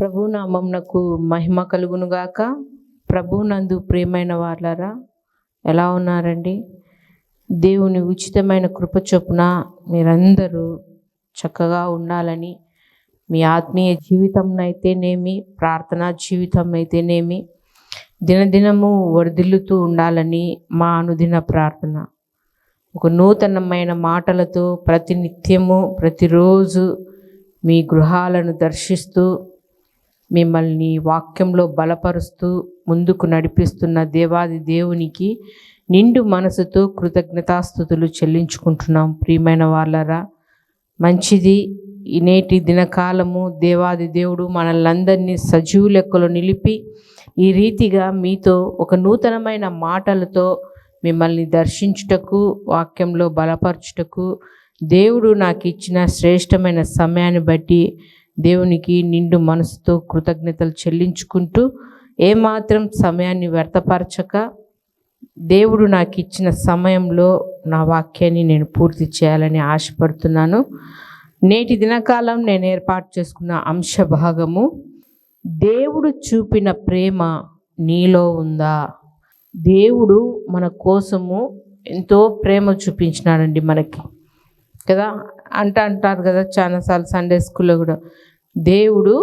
ప్రభు నామంనకు మహిమ కలుగునుగాక ప్రభు నందు ప్రియమైన వాళ్ళారా ఎలా ఉన్నారండి? దేవుని ఉచితమైన కృప చొప్పున మీరందరూ చక్కగా ఉండాలని మీ ఆత్మీయ జీవితంనైతేనేమి ప్రార్థనా జీవితం అయితేనేమి దినదినము వర్ధిల్లుతూ ఉండాలని మా అనుదిన ప్రార్థన. ఒక నూతనమైన మాటలతో ప్రతినిత్యము ప్రతిరోజు మీ గృహాలను దర్శిస్తూ మిమ్మల్ని వాక్యంలో బలపరుస్తూ ముందుకు నడిపిస్తున్న దేవాది దేవునికి నిండు మనసుతో కృతజ్ఞతాస్థుతులు చెల్లించుకుంటున్నాం. ప్రియమైన వాళ్ళరా మంచిది నేటి దినకాలము. దేవాది దేవుడు మనల్ందరినీ సజీవు లెక్కలో నిలిపి ఈ రీతిగా మీతో ఒక నూతనమైన మాటలతో మిమ్మల్ని దర్శించుటకు వాక్యంలో బలపరచుటకు దేవుడు నాకు ఇచ్చిన శ్రేష్టమైన సమయాన్ని బట్టి దేవునికి నిండు మనసుతో కృతజ్ఞతలు చెల్లించుకుంటూ ఏమాత్రం సమయాన్ని వ్యర్థపరచక దేవుడు నాకు ఇచ్చిన సమయంలో నా వాక్యాన్ని నేను పూర్తి చేయాలని ఆశపడుతున్నాను. నేటి దినకాలం నేను ఏర్పాటు చేసుకున్న అంశ భాగము దేవుడు చూపిన ప్రేమ నీలో ఉందా? దేవుడు మన కోసము ఎంతో ప్రేమ చూపించినాడండి మనకి. కదా? అంట అంటారు కదా చాలాసార్లు సండే స్కూల్లో కూడా. దేవుడు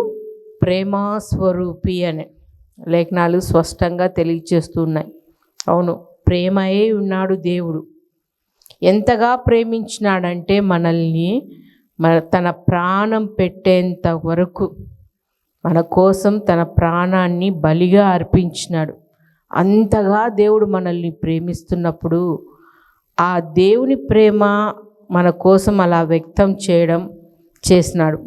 ప్రేమాస్వరూపి అనే లేఖనాలు స్పష్టంగా తెలియజేస్తున్నాయి అవును ప్రేమయే ఉన్నాడు దేవుడు. ఎంతగా ప్రేమించినాడంటే మనల్ని మన తన ప్రాణం పెట్టేంత వరకు మన కోసం తన ప్రాణాన్ని బలిగా అర్పించినాడు. అంతగా దేవుడు మనల్ని ప్రేమిస్తున్నప్పుడు ఆ దేవుని ప్రేమ మన కోసం అలా వ్యక్తం చేయడం చేసినాడు.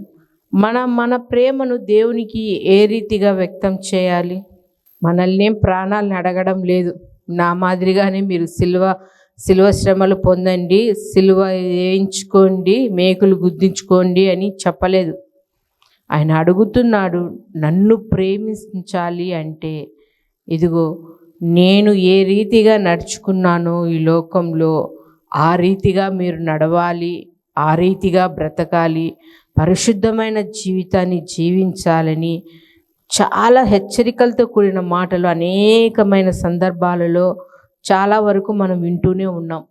మన మన ప్రేమను దేవునికి ఏ రీతిగా వ్యక్తం చేయాలి? మనల్ని ప్రాణాలను అడగడం లేదు. నా మాదిరిగానే మీరు సిల్వ సిల్వ శ్రమలు పొందండి సిల్వ వేయించుకోండి మేకులు గుద్దించుకోండి అని చెప్పలేదు. ఆయన అడుగుతున్నాడు నన్ను ప్రేమించాలి అంటే ఇదిగో నేను ఏ రీతిగా నడుచుకున్నానో ఈ లోకంలో ఆ రీతిగా మీరు నడవాలి ఆ రీతిగా బ్రతకాలి పరిశుద్ధమైన జీవితాన్ని జీవించాలని చాలా హెచ్చరికలతో కూడిన మాటలు అనేకమైన సందర్భాలలో చాలా వరకు మనం వింటూనే ఉన్నాం.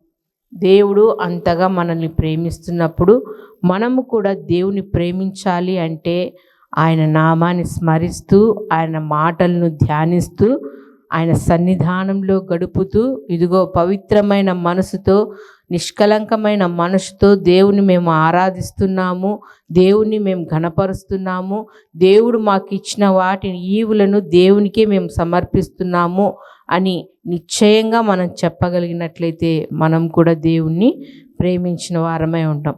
దేవుడు అంతగా మనల్ని ప్రేమిస్తున్నప్పుడు మనము కూడా దేవుని ప్రేమించాలి అంటే ఆయన నామాన్ని స్మరిస్తూ ఆయన మాటలను ధ్యానిస్తూ ఆయన సన్నిధానంలో గడుపుతూ ఇదిగో పవిత్రమైన మనసుతో నిష్కలంకమైన మనసుతో దేవుని మేము ఆరాధిస్తున్నాము దేవుని మేము ఘనపరుస్తున్నాము దేవుడు మాకు ఇచ్చిన వాటిని ఈవులను దేవునికే మేము సమర్పిస్తున్నాము అని నిశ్చయంగా మనం చెప్పగలిగినట్లయితే మనం కూడా దేవుణ్ణి ప్రేమించిన వారమై ఉంటాం.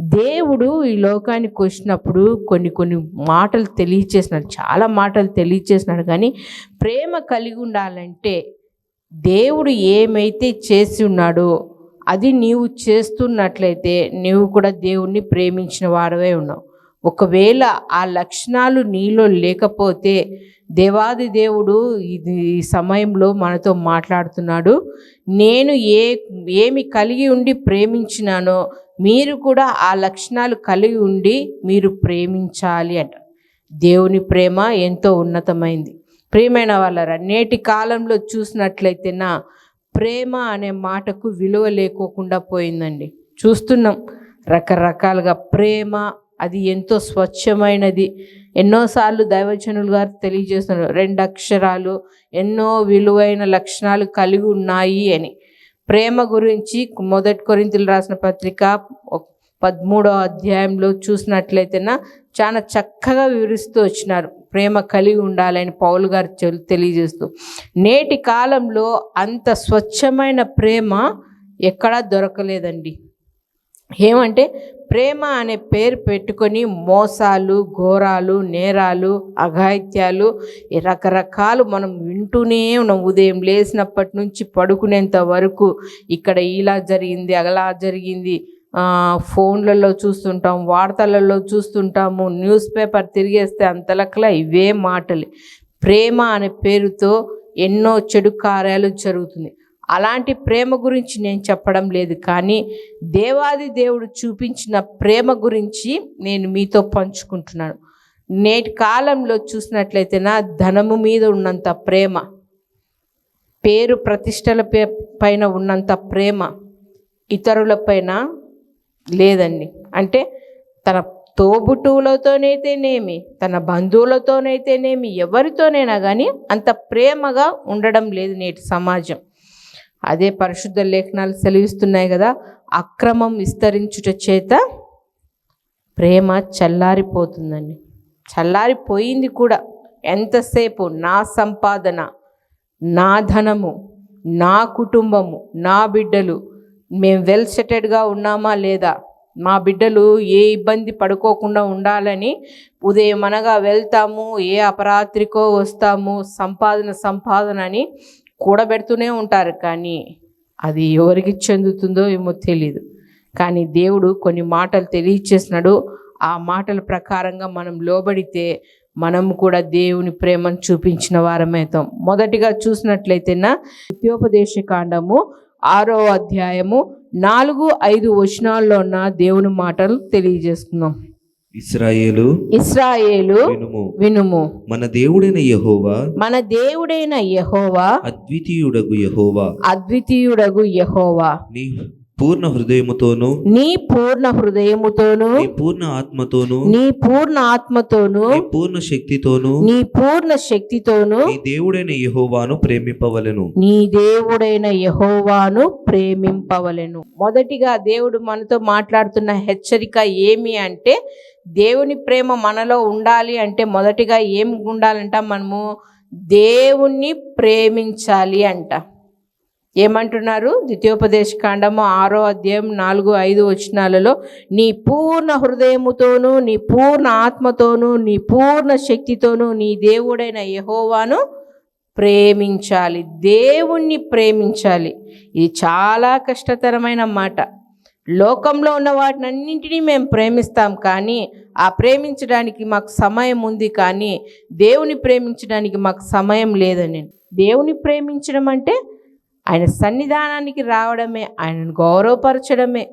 దేవుడు ఈ లోకానికి వచ్చినప్పుడు కొన్ని కొన్ని మాటలు తెలియచేసినాడు చాలా మాటలు తెలియచేసినాడు. కానీ ప్రేమ కలిగి ఉండాలంటే దేవుడు ఏమైతే చేసి ఉన్నాడో అది నీవు చేస్తున్నట్లయితే నీవు కూడా దేవుణ్ణి ప్రేమించిన వాడవే ఉన్నావు. ఒకవేళ ఆ లక్షణాలు నీలో లేకపోతే దేవాది దేవుడు ఇది ఈ సమయంలో మనతో మాట్లాడుతున్నాడు. నేను ఏ ఏమి కలిగి ఉండి ప్రేమించినానో మీరు కూడా ఆ లక్షణాలు కలిగి ఉండి మీరు ప్రేమించాలి అంట. దేవుని ప్రేమ ఎంతో ఉన్నతమైంది. ప్రియమైన వాళ్ళరా నేటి కాలంలో చూసినట్లయితే నా ప్రేమ అనే మాటకు విలువ లేకోకుండా పోయిందండి. చూస్తున్నాం రకరకాలుగా ప్రేమ అది ఎంతో స్వచ్ఛమైనది. ఎన్నోసార్లు దైవజనులు గారు తెలియజేస్తున్నారు రెండు అక్షరాలు ఎన్నో విలువైన లక్షణాలు కలిగి ఉన్నాయి అని. ప్రేమ గురించి మొదటి కొరింతలు రాసిన పత్రిక పదమూడో అధ్యాయంలో చూసినట్లయితేనా చాలా చక్కగా వివరిస్తూ వచ్చినారు. ప్రేమ కలిగి ఉండాలని పౌలు గారు తెలియజేస్తూ. నేటి కాలంలో అంత స్వచ్ఛమైన ప్రేమ ఎక్కడా దొరకలేదండి. ఏమంటే ప్రేమ అనే పేరు పెట్టుకొని మోసాలు ఘోరాలు నేరాలు అఘాయిత్యాలు రకరకాలు మనం వింటూనే ఉన్నాం. ఉదయం లేచినప్పటి నుంచి పడుకునేంత వరకు ఇక్కడ ఇలా జరిగింది అలా జరిగింది. ఫోన్లలో చూస్తుంటాం వార్తలలో చూస్తుంటాము న్యూస్ పేపర్ తిరిగేస్తే అంతలకలా ఇవే మాటలు. ప్రేమ అనే పేరుతో ఎన్నో చెడు కార్యాలు జరుగుతుంది అలాంటి ప్రేమ గురించి నేను చెప్పడం లేదు కానీ దేవాది దేవుడు చూపించిన ప్రేమ గురించి నేను మీతో పంచుకుంటున్నాను. నేటి కాలంలో చూసినట్లయితే నా ధనము మీద ఉన్నంత ప్రేమ పేరు ప్రతిష్టల పే- పైన ఉన్నంత ప్రేమ ఇతరులపైన లేదండి. అంటే తన తోబుట్టువులతోనైతేనేమి తన బంధువులతోనైతేనేమి ఎవరితోనైనా కానీ అంత ప్రేమగా ఉండడం లేదు నేటి సమాజం. అదే పరిశుద్ధ లేఖనాలు సెలవిస్తున్నాయి కదా అక్రమం విస్తరించుట చేత ప్రేమ చల్లారిపోతుందండి. చల్లారిపోయింది కూడా. ఎంతసేపు? నా సంపాదన నా ధనము నా కుటుంబము నా బిడ్డలు. మేము వెల్ సెటెడ్గా ఉన్నామా లేదా? మా బిడ్డలు ఏ ఇబ్బంది పడుకోకుండా ఉండాలని ఉదయం అనగా వెళ్తాము ఏ అపరాత్రికో వస్తాము సంపాదన సంపాదన అని కూడబెడుతూనే ఉంటారు కానీ అది ఎవరికి చెందుతుందో ఏమో తెలియదు కానీ దేవుడు కొన్ని మాటలు తెలియచేసినాడు. ఆ మాటల ప్రకారంగా మనం లోబడితే మనం కూడా దేవుని ప్రేమను చూపించిన వారమవుతాం మొదటిగా చూసినట్లయితేనా నిత్యోపదేశ కాండము ఆరో అధ్యాయము నాలుగు ఐదు వచనాల్లో ఉన్న దేవుని మాటలు తెలియజేస్తున్నాం. ఇస్రాయేలు ఇస్రాయేలు వినుము. వినుము. మన దేవుడైన యెహోవా మన దేవుడైన యెహోవా అద్వితీయుడగు యెహోవా. అద్వితీయుడగు యెహోవా. నీ పూర్ణ హృదయముతోను నీ పూర్ణ హృదయముతోను నీ పూర్ణ ఆత్మతోను నీ పూర్ణ ఆత్మతోను నీ పూర్ణ శక్తితోను నీ పూర్ణ శక్తితోను నీ దేవుడైన యెహోవాను ప్రేమింపవలెను. నీ దేవుడైన యెహోవాను ప్రేమింపవలెను. మొదటిగా దేవుడు మనతో మాట్లాడుతున్న హెచ్చరిక ఏమి అంటే దేవుని ప్రేమ మనలో ఉండాలి అంటే మొదటిగా ఏం ఉండాలంట మనము? దేవుణ్ణి ప్రేమించాలి అంట. ఏమంటున్నారు? ద్వితీయోపదేశ కాండము ఆరో అధ్యాయం నాలుగు ఐదు వచనాలలో నీ పూర్ణ హృదయముతోనూ నీ పూర్ణ ఆత్మతోనూ నీ పూర్ణ శక్తితోనూ నీ దేవుడైన యహోవాను ప్రేమించాలి. దేవుణ్ణి ప్రేమించాలి. ఇది చాలా కష్టతరమైన మాట. లోకంలో ఉన్న వాటిని అన్నింటినీ మేము ప్రేమిస్తాం కానీ ఆ ప్రేమించడానికి మాకు సమయం ఉంది కానీ దేవుని ప్రేమించడానికి మాకు సమయం లేదని. దేవుని ప్రేమించడం అంటే ఆయన సన్నిధానానికి రావడమే ఆయనను గౌరవపరచడమే.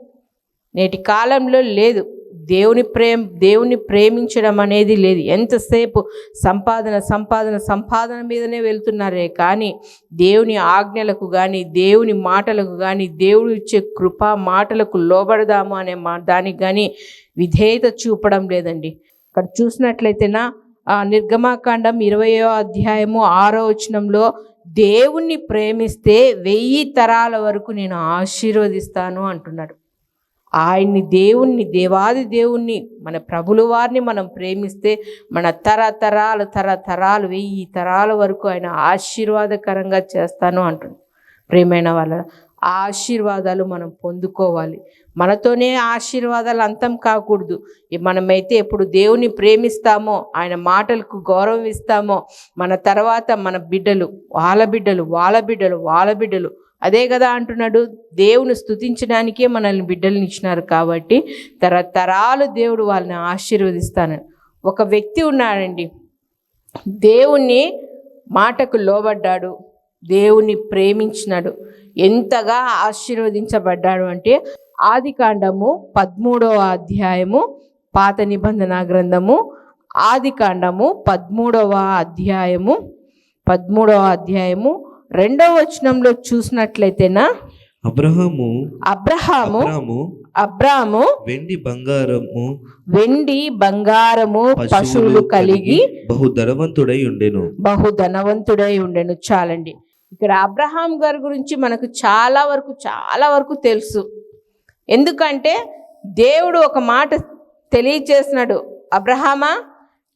నేటి కాలంలో లేదు. దేవుని ప్రేమ దేవుని ప్రేమించడం అనేది లేదు. ఎంతసేపు సంపాదన సంపాదన సంపాదన మీదనే వెళ్తున్నారే? కానీ దేవుని ఆజ్ఞలకు కానీ దేవుని మాటలకు కానీ దేవుడు ఇచ్చే కృపా మాటలకు లోబడదాము అనే మా దానికి కానీ విధేయత చూపడం లేదండి. ఇక్కడ చూసినట్లయితేనా ఆ నిర్గమాకాండం ఇరవయో అధ్యాయము ఆరో వచనంలో దేవుణ్ణి ప్రేమిస్తే వెయ్యి తరాల వరకు నేను ఆశీర్వదిస్తాను అంటున్నాడు. ఆయన్ని దేవుణ్ణి దేవాది దేవుణ్ణి మన ప్రభుల వారిని మనం ప్రేమిస్తే మన తరతరాలు తరతరాలు వెయ్యి తరాల వరకు ఆయన ఆశీర్వాదకరంగా చేస్తాను అంటున్నాను ప్రేమైన వాళ్ళ ఆశీర్వాదాలు మనం పొందుకోవాలి. మనతోనే ఆశీర్వాదాలు అంతం కాకూడదు. మనమైతే ఎప్పుడు దేవుని ప్రేమిస్తామో ఆయన మాటలకు గౌరవం ఇస్తామో మన తర్వాత మన బిడ్డలు వాళ్ళ బిడ్డలు వాళ్ళ బిడ్డలు వాళ్ళ బిడ్డలు. అదే కదా అంటున్నాడు దేవుని స్థుతించడానికే మనల్ని బిడ్డల్ని ఇచ్చినారు కాబట్టి తరతరాలు దేవుడు వాళ్ళని ఆశీర్వదిస్తాను. ఒక వ్యక్తి ఉన్నాడండి దేవుణ్ణి మాటకు లోబడ్డాడు దేవుణ్ణి ప్రేమించినాడు. ఎంతగా ఆశీర్వదించబడ్డాడు అంటే ఆది కాండము పదమూడవ అధ్యాయము పాత నిబంధన గ్రంథము ఆది కాండము పదమూడవ అధ్యాయము. పదమూడవ అధ్యాయము రెండవ వచనంలో చూసినట్లయితేనా? అబ్రహాము అబ్రహాము అబ్రాము వెండి బంగారము వెండి బంగారము పశువులు కలిగి బహు ధనవంతుడై ఉండెను. బహు ధనవంతుడై ఉండెను. చాలండి. ఇక్కడ అబ్రహాం గారి గురించి మనకు చాలా వరకు చాలా వరకు తెలుసు. ఎందుకంటే దేవుడు ఒక మాట తెలియచేసినాడు. అబ్రహామా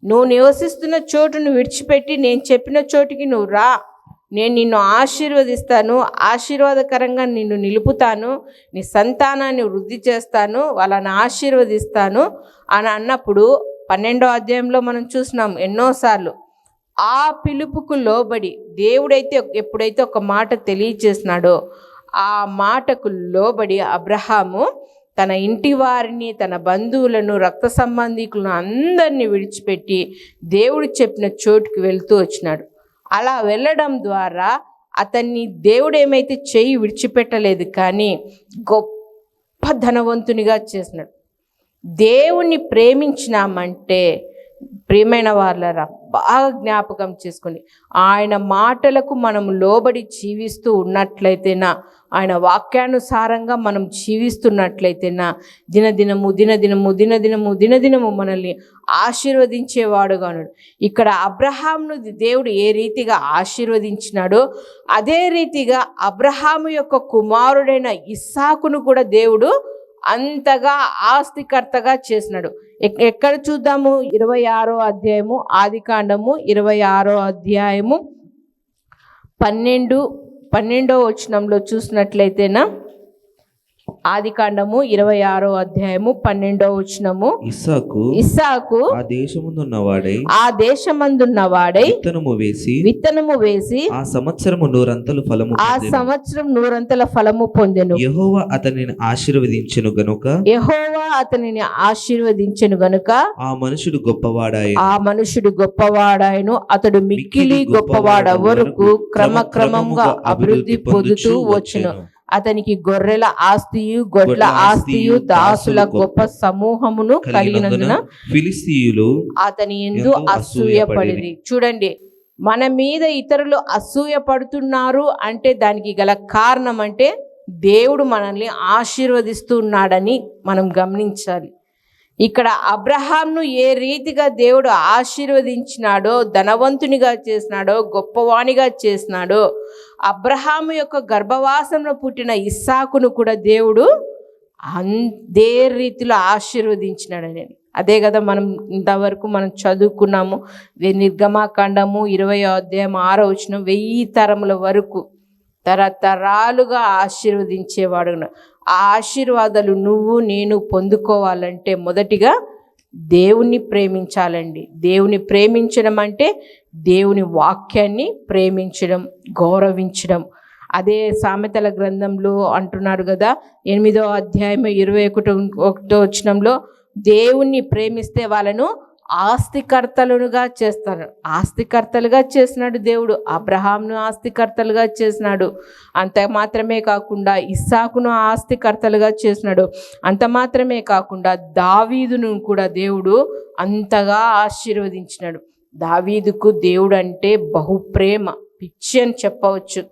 నువ్వు నివసిస్తున్న చోటును విడిచిపెట్టి నేను చెప్పిన చోటుకి నువ్వు రా. నేను నిన్ను ఆశీర్వదిస్తాను ఆశీర్వాదకరంగా నిన్ను నిలుపుతాను నీ సంతానాన్ని వృద్ధి చేస్తాను వాళ్ళని ఆశీర్వదిస్తాను అని అన్నప్పుడు పన్నెండో అధ్యాయంలో మనం చూసినాం ఎన్నోసార్లు. ఆ పిలుపుకు లోబడి దేవుడైతే ఎప్పుడైతే ఒక మాట తెలియచేసినాడో ఆ మాటకు లోబడి అబ్రహాము తన ఇంటి వారిని తన బంధువులను రక్త సంబంధికులను అందరినీ విడిచిపెట్టి దేవుడు చెప్పిన చోటుకి వెళ్తూ వచ్చినాడు. అలా వెళ్ళడం ద్వారా అతన్ని దేవుడు ఏమైతే చెయ్యి విడిచిపెట్టలేదు కానీ గొప్ప ధనవంతునిగా చేసినాడు. దేవుణ్ణి ప్రేమించినామంటే ప్రియమైన వాళ్ళరా బాగా జ్ఞాపకం చేసుకుని ఆయన మాటలకు మనం లోబడి జీవిస్తూ ఉన్నట్లయితేనా ఆయన వాక్యానుసారంగా మనం జీవిస్తున్నట్లయితేనా దినదినము దినదినము దినదినము దినదినము మనల్ని ఆశీర్వదించేవాడుగాను ఇక్కడ అబ్రహాంను దేవుడు ఏ రీతిగా ఆశీర్వదించినాడో అదే రీతిగా అబ్రహాము యొక్క కుమారుడైన ఇస్సాకును కూడా దేవుడు అంతగా ఆస్తికర్తగా చేసినాడు. ఎక్- ఎక్కడ చూద్దాము? ఇరవై ఆరో అధ్యాయము ఆది కాండము ఇరవై ఆరో అధ్యాయము పన్నెండు పన్నెండో వచనంలో చూసినట్లయితేనా? ఆది కాండము ఇరవై ఆరో అధ్యాయము పన్నెండో వచనము. ఇస్సాకు ఇస్సాకు ఆ దేశముందున్నవాడై ఆ దేశమందున్న వాడై విత్తనము వేసి విత్తనము వేసి ఆ సంవత్సరము నూరంతలు ఫలము ఆ. సంవత్సరం నూరంతల ఫలము పొందెను. యెహోవా అతనిని ఆశీర్వదించెను గనుక యెహోవా అతనిని ఆశీర్వదించెను గనుక ఆ మనుషుడు గొప్పవాడాయను. ఆ మనుషుడు గొప్పవాడాయను. అతడు మిక్కిలి గొప్పవాడ వరకు క్రమక్రమంగా అభివృద్ధి పొందుతూ వచ్చును. అతనికి గొర్రెల ఆస్తియు గొడ్ల ఆస్తియు దాసుల గొప్ప సమూహమును కలిగినందున ఫిలిస్తీయులు అతని ఎందు ఎంతో అసూయపడిరి. చూడండి మన మీద ఇతరులు అసూయ పడుతున్నారు అంటే దానికి గల కారణం అంటే దేవుడు మనల్ని ఆశీర్వదిస్తున్నాడని మనం గమనించాలి. ఇక్కడ అబ్రహాంను ఏ రీతిగా దేవుడు ఆశీర్వదించినాడో ధనవంతునిగా చేసినాడో గొప్పవాణిగా చేసినాడో అబ్రహాము యొక్క గర్భవాసంలో పుట్టిన ఇస్సాకును కూడా దేవుడు అందే రీతిలో ఆశీర్వదించినాడని అదే కదా మనం ఇంతవరకు మనం చదువుకున్నాము నిర్గమాకాండము ఇరవై అధ్యాయం ఆరో వచ్చిన వెయ్యి తరముల వరకు తరతరాలుగా ఆశీర్వదించేవాడు ఆ ఆశీర్వాదాలు నువ్వు నేను పొందుకోవాలంటే మొదటిగా దేవుణ్ణి ప్రేమించాలండి. దేవుని ప్రేమించడం అంటే దేవుని వాక్యాన్ని ప్రేమించడం గౌరవించడం. అదే సామెతల గ్రంథంలో అంటున్నారు కదా ఎనిమిదో అధ్యాయం ఇరవై ఒకటో ఒకటో వచనంలో దేవుణ్ణి ప్రేమిస్తే వాళ్ళను ఆస్తికర్తలుగా చేస్తాడు. ఆస్తికర్తలుగా చేసినాడు దేవుడు. అబ్రహాంను ఆస్తికర్తలుగా చేసినాడు. అంత మాత్రమే కాకుండా ఇస్సాకును ఆస్తికర్తలుగా చేసినాడు. అంత మాత్రమే కాకుండా దావీదును కూడా దేవుడు అంతగా ఆశీర్వదించినాడు. దావీదుకు దేవుడు అంటే బహుప్రేమ పిచ్చి అని చెప్పవచ్చు.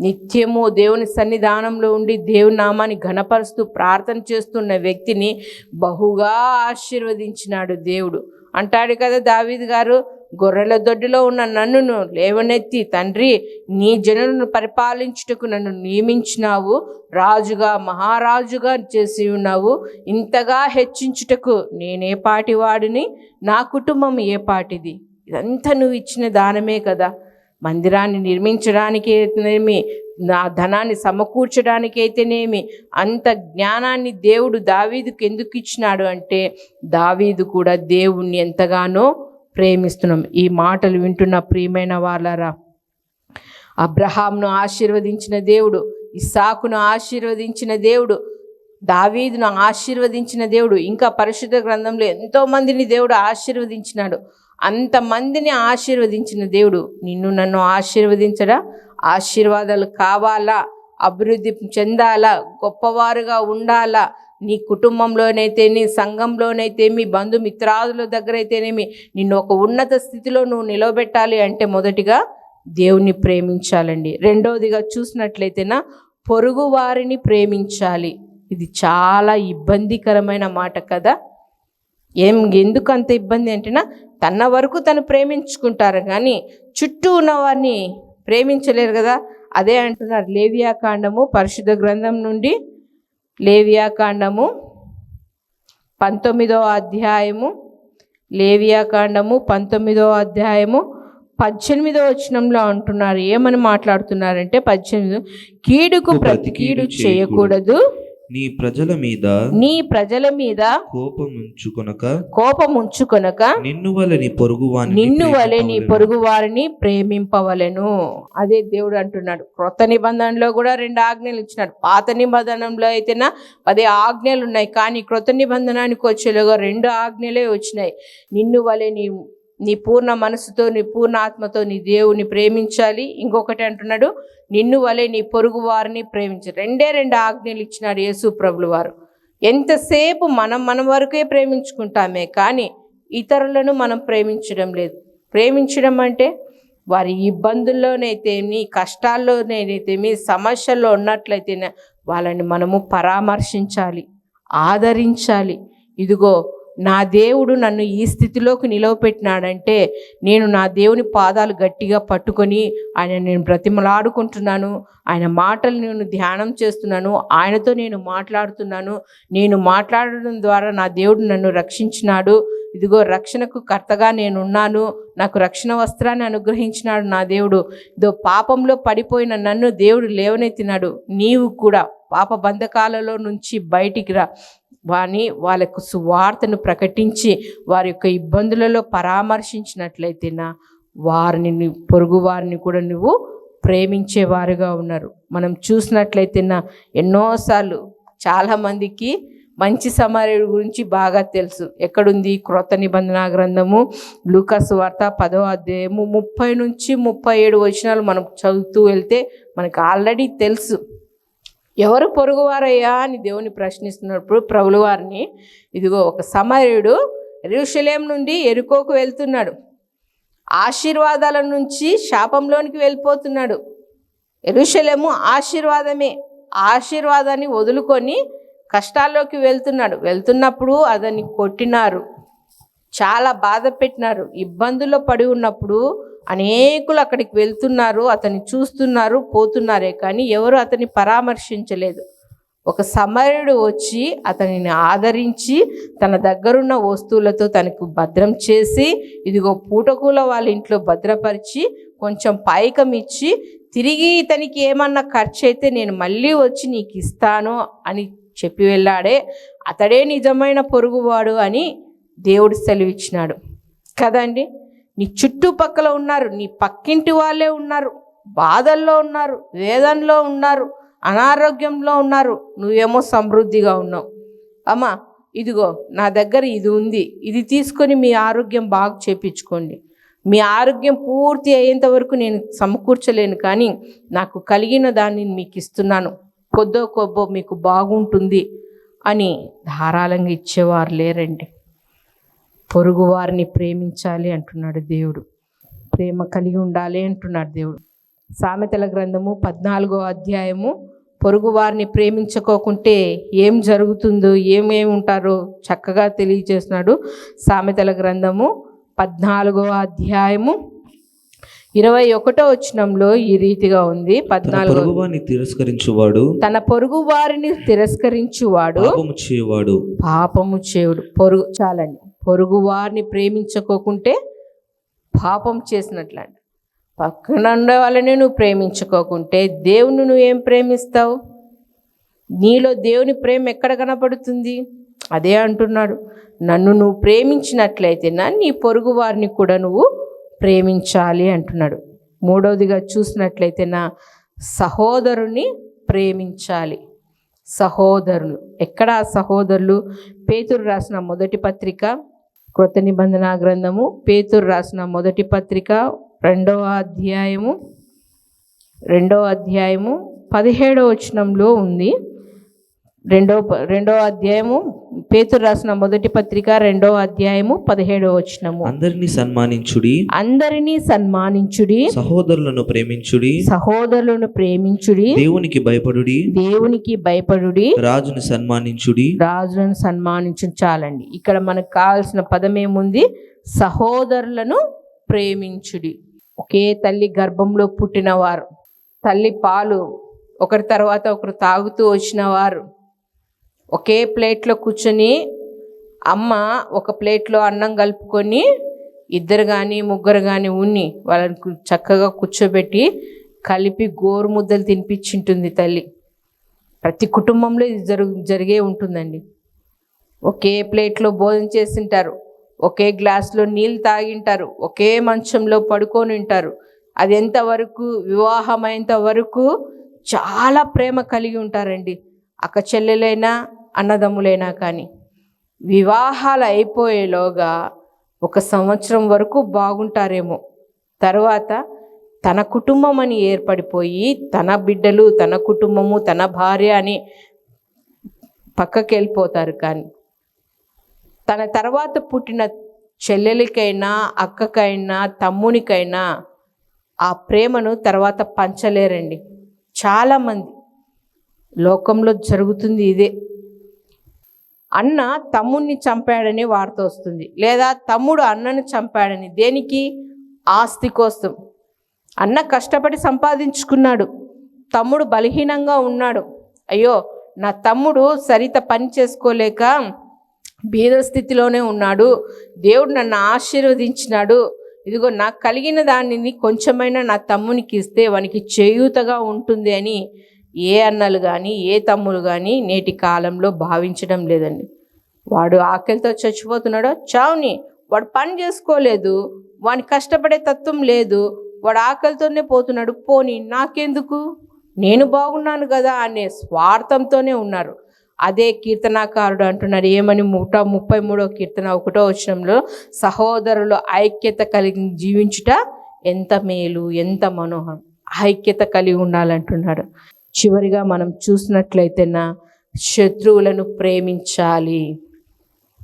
నిత్యము దేవుని సన్నిధానంలో ఉండి దేవుని నామాన్ని ఘనపరుస్తూ ప్రార్థన చేస్తున్న వ్యక్తిని బహుగా ఆశీర్వదించినాడు దేవుడు. అంటాడు కదా దావీద్ గారు గొర్రెల దొడ్డిలో ఉన్న నన్నును లేవనెత్తి తండ్రి నీ జనులను పరిపాలించుటకు నన్ను నియమించినావు రాజుగా మహారాజుగా చేసి ఉన్నావు ఇంతగా హెచ్చించుటకు నేనే పాటివాడిని నా కుటుంబం ఏ పాటిది? ఇదంతా నువ్వు ఇచ్చిన దానమే కదా. మందిరాన్ని నిర్మించడానికి అయితేనేమి నా ధనాన్ని సమకూర్చడానికి అయితేనేమి అంత జ్ఞానాన్ని దేవుడు దావీదుకు ఎందుకు ఇచ్చినాడు అంటే దావీదు కూడా దేవుణ్ణి ఎంతగానో ప్రేమిస్తున్నాం. ఈ మాటలు వింటున్న ప్రియమైన వాళ్ళరా అబ్రహాంను ఆశీర్వదించిన దేవుడు ఇస్సాకును ఆశీర్వదించిన దేవుడు దావీదును ఆశీర్వదించిన దేవుడు ఇంకా పరిశుద్ధ గ్రంథంలో ఎంతోమందిని దేవుడు ఆశీర్వదించినాడు. అంతమందిని ఆశీర్వదించిన దేవుడు. నిన్ను నన్ను ఆశీర్వదించడా? ఆశీర్వాదాలు కావాలా? అభివృద్ధి చెందాలా? గొప్పవారుగా ఉండాలా? నీ కుటుంబంలోనైతే నీ సంఘంలోనైతే మీ బంధుమిత్రాదుల దగ్గర అయితేనేమి నిన్ను ఒక ఉన్నత స్థితిలో నువ్వు నిలబెట్టాలి అంటే మొదటిగా దేవుణ్ణి ప్రేమించాలండి. రెండవదిగా చూసినట్లయితేనా పొరుగు వారిని ప్రేమించాలి. ఇది చాలా ఇబ్బందికరమైన మాట కదా. ఏం ఎందుకు అంత ఇబ్బంది అంటేనా తన వరకు తను ప్రేమించుకుంటారు కానీ చుట్టూ ఉన్న వారిని ప్రేమించలేరు కదా. అదే అంటున్నారు లేవియా కాండము పరిశుద్ధ గ్రంథం నుండి లేవియా కాండము పంతొమ్మిదో అధ్యాయము లేవియా కాండము పంతొమ్మిదో అధ్యాయము పద్దెనిమిదో వచనంలో అంటున్నారు. ఏమని మాట్లాడుతున్నారంటే పద్దెనిమిది కీడుకు ప్రతి కీడు చేయకూడదు. నీ ప్రజల మీద నీ ప్రజల మీద కోపం ఉంచుకొనక కోపం ఉంచుకొనక నిన్ను వలె నీ పొరుగు నిన్ను వలె నీ పొరుగు వారిని ప్రేమింపవలెను. అదే దేవుడు అంటున్నాడు. క్రొత్త నిబంధనలో కూడా రెండు ఆజ్ఞలు ఇచ్చినాడు. పాత నిబంధనలో అయితేనా? పదే ఆజ్ఞలు ఉన్నాయి. కానీ క్రొత్త నిబంధనానికి వచ్చేలోగా రెండు ఆజ్ఞలే వచ్చినాయి. నిన్ను వలె నీ నీ పూర్ణ మనసుతో నీ పూర్ణ ఆత్మతో నీ దేవుని ప్రేమించాలి. ఇంకొకటి అంటున్నాడు నిన్ను వలె నీ పొరుగు వారిని ప్రేమించాలి. రెండే రెండు ఆజ్ఞలు ఇచ్చినారు యేసు ప్రభులు వారు. ఎంతసేపు మనం మన వరకే ప్రేమించుకుంటామే కానీ ఇతరులను మనం ప్రేమించడం లేదు. ప్రేమించడం అంటే వారి ఇబ్బందుల్లోనైతేమి కష్టాల్లోనైతేమి సమస్యల్లో ఉన్నట్లయితే వాళ్ళని మనము పరామర్శించాలి ఆదరించాలి. ఇదిగో నా దేవుడు నన్ను ఈ స్థితిలోకి నిలవపెట్టినాడంటే నేను నా దేవుని పాదాలు గట్టిగా పట్టుకొని ఆయన నేను బ్రతిమలాడుకుంటున్నాను. ఆయన మాటలు నేను ధ్యానం చేస్తున్నాను. ఆయనతో నేను మాట్లాడుతున్నాను. నేను మాట్లాడడం ద్వారా నా దేవుడు నన్ను రక్షించినాడు. ఇదిగో రక్షణకు కర్తగా నేనున్నాను. నాకు రక్షణ వస్త్రాన్ని అనుగ్రహించినాడు నా దేవుడు. ఇదో పాపంలో పడిపోయిన నన్ను దేవుడు లేవనెత్తినాడు. నీవు కూడా పాప బంధకాలలో నుంచి బయటికి రా. వాని వాళ్ళకు సువార్తను ప్రకటించి వారి యొక్క ఇబ్బందులలో పరామర్శించినట్లయితేనా వారిని పొరుగు వారిని కూడా నువ్వు ప్రేమించేవారుగా ఉన్నారు. మనం చూసినట్లయితేనా ఎన్నోసార్లు చాలామందికి మంచి సమరయుడు గురించి బాగా తెలుసు. ఎక్కడుంది క్రొత్త నిబంధన గ్రంథము? లూకాసు వార్త పదో అధ్యాయము ముప్పై నుంచి ముప్పై ఏడు వచనాలు మనం చదువుతూ వెళ్తే మనకు ఆల్రెడీ తెలుసు. ఎవరు పొరుగువారయ్యా అని దేవుని ప్రశ్నిస్తున్నప్పుడు ప్రభులు వారిని ఇదిగో ఒక సమరయుడు ఎరుషలేం నుండి ఎరుకోకు వెళ్తున్నాడు. ఆశీర్వాదాల నుంచి శాపంలోనికి వెళ్ళిపోతున్నాడు. ఎరుషలేము ఆశీర్వాదమే. ఆశీర్వాదాన్ని వదులుకొని కష్టాల్లోకి వెళ్తున్నాడు. వెళ్తున్నప్పుడు అతన్ని కొట్టినారు. చాలా బాధ పెట్టినారు. ఇబ్బందుల్లో పడి ఉన్నప్పుడు అనేకులు అక్కడికి వెళ్తున్నారు అతన్ని చూస్తున్నారు పోతున్నారే కానీ ఎవరు అతన్ని పరామర్శించలేదు. ఒక సమరుడు వచ్చి అతనిని ఆదరించి తన దగ్గరున్న వస్తువులతో తనకు భద్రం చేసి ఇదిగో పూటకూల వాళ్ళ ఇంట్లో భద్రపరిచి కొంచెం పైకం ఇచ్చి తిరిగి ఇతనికి ఏమన్నా ఖర్చు అయితే నేను మళ్ళీ వచ్చి నీకు ఇస్తాను అని చెప్పి వెళ్ళాడే. అతడే నిజమైన పొరుగువాడు అని దేవుడు సెలవిచ్చినాడు. కదండి నీ చుట్టుపక్కల ఉన్నారు నీ పక్కింటి వాళ్ళే ఉన్నారు బాధల్లో ఉన్నారు వేదనలో ఉన్నారు అనారోగ్యంలో ఉన్నారు నువ్వేమో సమృద్ధిగా ఉన్నావు. అమ్మా ఇదిగో నా దగ్గర ఇది ఉంది ఇది తీసుకొని మీ ఆరోగ్యం బాగా చేపించుకోండి. మీ ఆరోగ్యం పూర్తి అయ్యేంత వరకు నేను సమకూర్చలేను కానీ నాకు కలిగిన దాన్ని మీకు ఇస్తున్నాను. కొద్దో కొబ్బో మీకు బాగుంటుంది అని ధారాళంగా ఇచ్చేవారు లేరండి. పొరుగు వారిని ప్రేమించాలి అంటున్నాడు దేవుడు. ప్రేమ కలిగి ఉండాలి అంటున్నాడు దేవుడు. సామెతల గ్రంథము పద్నాలుగో అధ్యాయము పొరుగు వారిని ప్రేమించుకోకుంటే ఏం జరుగుతుందో ఏమేమి ఉంటారో చక్కగా తెలియజేస్తున్నాడు సామెతల గ్రంథము పద్నాలుగో అధ్యాయము ఇరవై ఒకటో వచనంలో ఈ రీతిగా ఉంది. పద్నాలుగో పొరుగువాని తిరస్కరించువాడు. తన పొరుగు వారిని తిరస్కరించువాడు. పాపము చేయవాడు. పాపము చేయుడు. పొరుగు చాలండి. పొరుగువారిని ప్రేమించుకోకుంటే పాపం చేసినట్లండి. పక్కన ఉండే వాళ్ళని నువ్వు ప్రేమించుకోకుంటే దేవుని నువ్వు ఏం ప్రేమిస్తావు? నీలో దేవుని ప్రేమ ఎక్కడ కనపడుతుంది? అదే అంటున్నాడు. నన్ను నువ్వు ప్రేమించినట్లయితేనా నీ పొరుగు వారిని కూడా నువ్వు ప్రేమించాలి అంటున్నాడు. మూడవదిగా చూసినట్లయితే నా సహోదరుని ప్రేమించాలి. సహోదరులు. ఎక్కడ సహోదరులు? పేతురు రాసిన మొదటి పత్రిక కృత నిబంధన గ్రంథము పేతురు రాసిన మొదటి పత్రిక రెండవ అధ్యాయము రెండవ అధ్యాయము పదిహేడవ వచనంలో ఉంది. రెండవ ప- రెండవ అధ్యాయము పేతురు రాసిన మొదటి పత్రిక రెండవ అధ్యాయము పదిహేడవ వచనము. అందరినీ సన్మానించుడి. అందరినీ సన్మానించుడి. సహోదరులను ప్రేమించుడి. సహోదరులను ప్రేమించుడి. దేవునికి భయపడుడి. దేవునికి భయపడుడి. రాజుని సన్మానించుడి. రాజులను సన్మానించు చాలండి. ఇక్కడ మనకు కావాల్సిన పదం ఏముంది? సహోదరులను ప్రేమించుడి. ఒకే తల్లి గర్భంలో పుట్టిన వారు తల్లి పాలు ఒకరి తర్వాత ఒకరు తాగుతూ వచ్చిన వారు ఒకే ప్లేట్లో కూర్చొని అమ్మ ఒక ప్లేట్లో అన్నం కలుపుకొని ఇద్దరు కానీ ముగ్గురు కానీ ఉన్ని వాళ్ళని చక్కగా కూర్చోబెట్టి కలిపి గోరు ముద్దలు తినిపించింటుంది తల్లి. ప్రతి కుటుంబంలో ఇది జరుగు జరిగే ఉంటుందండి. ఒకే ప్లేట్లో భోజనం చేసింటారు. ఒకే గ్లాస్లో నీళ్ళు తాగింటారు. ఒకే మంచంలో పడుకొని ఉంటారు. అది ఎంతవరకు వివాహమైనంత వరకు చాలా ప్రేమ కలిగి ఉంటారండి. అక్క చెల్లెలైనా అన్నదమ్ములైనా కానీ వివాహాలు అయిపోయేలోగా ఒక సంవత్సరం వరకు బాగుంటారేమో. తర్వాత తన కుటుంబం అని ఏర్పడిపోయి తన బిడ్డలు తన కుటుంబము తన భార్య అని పక్కకి వెళ్ళిపోతారు కానీ తన తర్వాత పుట్టిన చెల్లెలికైనా అక్కకైనా తమ్మునికైనా ఆ ప్రేమను తర్వాత పంచలేరండి. చాలామంది లోకంలో జరుగుతుంది ఇదే. అన్న తమ్ముణ్ణి చంపాడని వార్త వస్తుంది. లేదా తమ్ముడు అన్నను చంపాడని దేనికి? ఆస్తి కోసం. అన్న కష్టపడి సంపాదించుకున్నాడు. తమ్ముడు బలహీనంగా ఉన్నాడు. అయ్యో నా తమ్ముడు సరిత పని చేసుకోలేక బీద స్థితిలోనే ఉన్నాడు. దేవుడు నన్ను ఆశీర్వదించినాడు. ఇదిగో నాకు కలిగిన దానిని కొంచెమైనా నా తమ్మునికి ఇస్తే వానికి చేయూతగా ఉంటుంది అని ఏ అన్నలు కానీ ఏ తమ్ములు కానీ నేటి కాలంలో భావించడం లేదండి. వాడు ఆకలితో చచ్చిపోతున్నాడో చావుని వాడు పని చేసుకోలేదు వాని కష్టపడే తత్వం లేదు వాడు ఆకలితోనే పోతున్నాడు పోని నాకెందుకు? నేను బాగున్నాను కదా అనే స్వార్థంతోనే ఉన్నారు. అదే కీర్తనాకారుడు అంటున్నాడు ఏమని నూట ముప్పై మూడో కీర్తన ఒకటో వచనంలో సహోదరులు ఐక్యత కలిగి జీవించుట ఎంత మేలు ఎంత మనోహరం ఐక్యత కలిగి ఉండాలంటున్నాడు చివరిగా మనం చూసినట్లయితే నా శత్రువులను ప్రేమించాలి.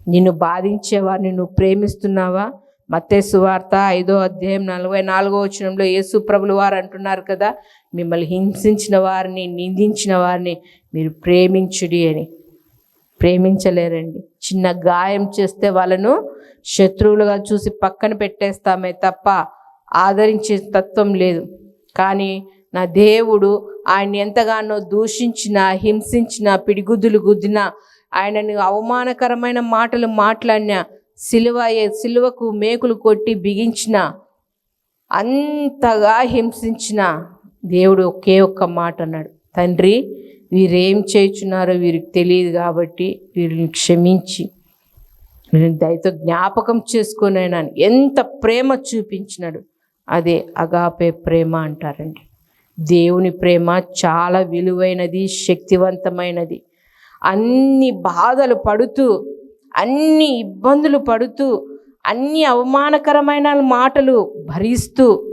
నిన్ను బాధించే వారిని నువ్వు ప్రేమిస్తున్నావా? మత్తే సువార్త ఐదో అధ్యాయం నలభై నాలుగో వచనంలో యేసు ప్రభులు వారు అంటున్నారు కదా మిమ్మల్ని హింసించిన వారిని నిందించిన వారిని మీరు ప్రేమించుడి అని. ప్రేమించలేరండి. చిన్న గాయం చేస్తే వాళ్ళను శత్రువులుగా చూసి పక్కన పెట్టేస్తామే తప్ప ఆదరించే తత్వం లేదు. కానీ నా దేవుడు ఆయన ఎంతగానో దూషించిన హింసించిన పిడిగుద్దులు గుద్దిన ఆయనను అవమానకరమైన మాటలు మాట్లాడిన సిలువ సిలువకు మేకులు కొట్టి బిగించిన అంతగా హింసించిన దేవుడు ఒకే ఒక్క మాట అన్నాడు. తండ్రి వీరేం చేయుచున్నారో వీరికి తెలియదు కాబట్టి వీరిని క్షమించి వీరిని దయతో జ్ఞాపకం చేసుకునేనా ఎంత ప్రేమ చూపించినాడు అదే అగాపే ప్రేమ అంటారండి. దేవుని ప్రేమ చాలా విలువైనది శక్తివంతమైనది. అన్ని బాధలు పడుతూ అన్ని ఇబ్బందులు పడుతూ అన్ని అవమానకరమైన మాటలు భరిస్తూ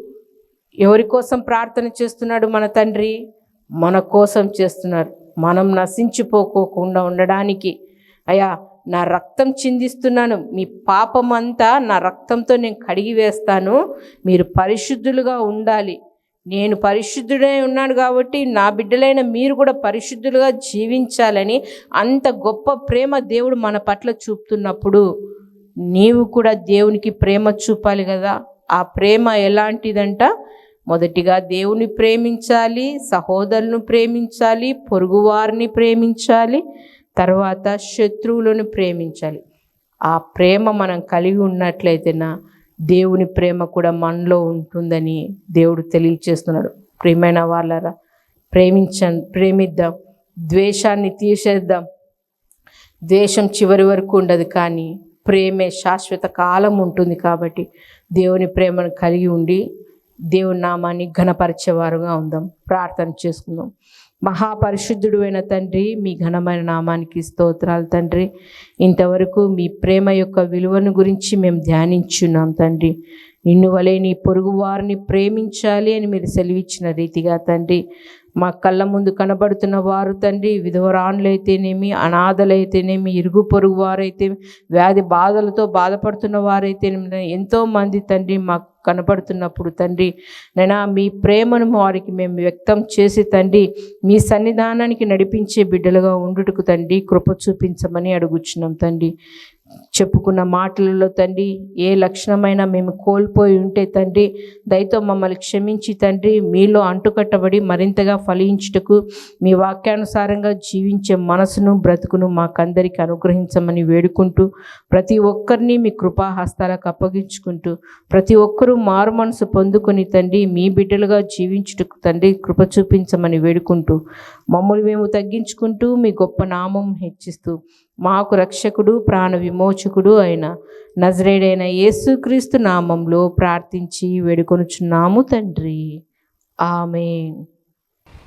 ఎవరి కోసం ప్రార్థన చేస్తున్నాడు మన తండ్రి? మన కోసం చేస్తున్నారు. మనం నశించిపోకోకుండా ఉండడానికి. అయ్యా నా రక్తం చిందిస్తున్నాను. మీ పాపం అంతా నా రక్తంతో నేను కడిగి వేస్తాను మీరు పరిశుద్ధులుగా ఉండాలి. నేను పరిశుద్ధుడై ఉన్నాను కాబట్టి నా బిడ్డలైన మీరు కూడా పరిశుద్ధులుగా జీవించాలని అంత గొప్ప ప్రేమ దేవుడు మన పట్ల చూపుతున్నప్పుడు నీవు కూడా దేవునికి ప్రేమ చూపాలి కదా. ఆ ప్రేమ ఎలాంటిదంట? మొదటిగా దేవుని ప్రేమించాలి సహోదరులను ప్రేమించాలి పొరుగువారిని ప్రేమించాలి తర్వాత శత్రువులను ప్రేమించాలి. ఆ ప్రేమ మనం కలిగి ఉన్నట్లయితేనా? దేవుని ప్రేమ కూడా మనలో ఉంటుందని దేవుడు తెలియచేస్తున్నాడు. ప్రియమైన వాళ్ళరా ప్రేమించ ప్రేమిద్దాం ద్వేషాన్ని తీసేద్దాం. ద్వేషం చివరి వరకు ఉండదు కానీ ప్రేమే శాశ్వత కాలం ఉంటుంది కాబట్టి దేవుని ప్రేమను కలిగి ఉండి దేవుని నామాన్ని ఘనపరిచేవారుగా ఉందాం. ప్రార్థన చేసుకుందాం. మహాపరిశుద్ధుడు అయిన తండ్రి మీ ఘనమైన నామానికి స్తోత్రాలు తండ్రి. ఇంతవరకు మీ ప్రేమ యొక్క విలువను గురించి మేము ధ్యానించున్నాం తండ్రి. నిన్ను వలె నీ పొరుగు వారిని ప్రేమించాలి అని మీరు సెలవిచ్చిన రీతిగా తండ్రి. మా కళ్ళ ముందు కనబడుతున్న వారు తండ్రి విధవరాన్లైతేనేమి అనాథలైతేనేమి ఇరుగు పొరుగు వారైతే వ్యాధి బాధలతో బాధపడుతున్న వారైతేనేమి ఎంతోమంది తండ్రి మాకు కనపడుతున్నప్పుడు తండ్రి నైనా మీ ప్రేమను వారికి మేము వ్యక్తం చేసి తండ్రి మీ సన్నిధానానికి నడిపించే బిడ్డలుగా ఉండుటకు తండ్రి కృప చూపించమని అడుగుచున్నాం తండ్రి. చెప్పుకున్న మాటలలో తండ్రి ఏ లక్షణమైన మేము కోల్పోయి ఉంటే తండ్రి దయతో మమ్మల్ని క్షమించి తండ్రి మీలో అంటుకట్టబడి మరింతగా ఫలించుటకు మీ వాక్యానుసారంగా జీవించే మనసును బ్రతుకును మాకందరికి అనుగ్రహించమని వేడుకుంటూ ప్రతి ఒక్కరిని మీ కృపాహస్తాలకు అప్పగించుకుంటూ ప్రతి ఒక్కరూ మారు మనసు పొందుకొని తండ్రి మీ బిడ్డలుగా జీవించుటకు తండ్రి కృప చూపించమని వేడుకుంటూ మమ్మల్ని మేము తగ్గించుకుంటూ మీ గొప్ప నామం హెచ్చిస్తూ మాకు రక్షకుడు ప్రాణ విమోచకుడు అయిన నజరేడైన యేసుక్రీస్తు నామంలో ప్రార్థించి వేడుకొనుచున్నాము తండ్రి. ఆమె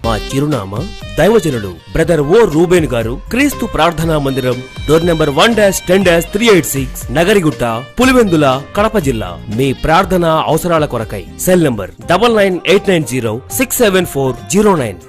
మా చిరునామా దైవజనులు బ్రదర్ ఓ రూబేన్ గారు క్రీస్తు ప్రార్థనా మందిరం door number one dash ten dash three eight six Nagarigutta Pulivendula Kadapa జిల్లా. మీ ప్రార్థన అవసరాల కొరకై cell number double nine eight nine zero six seven four zero nine.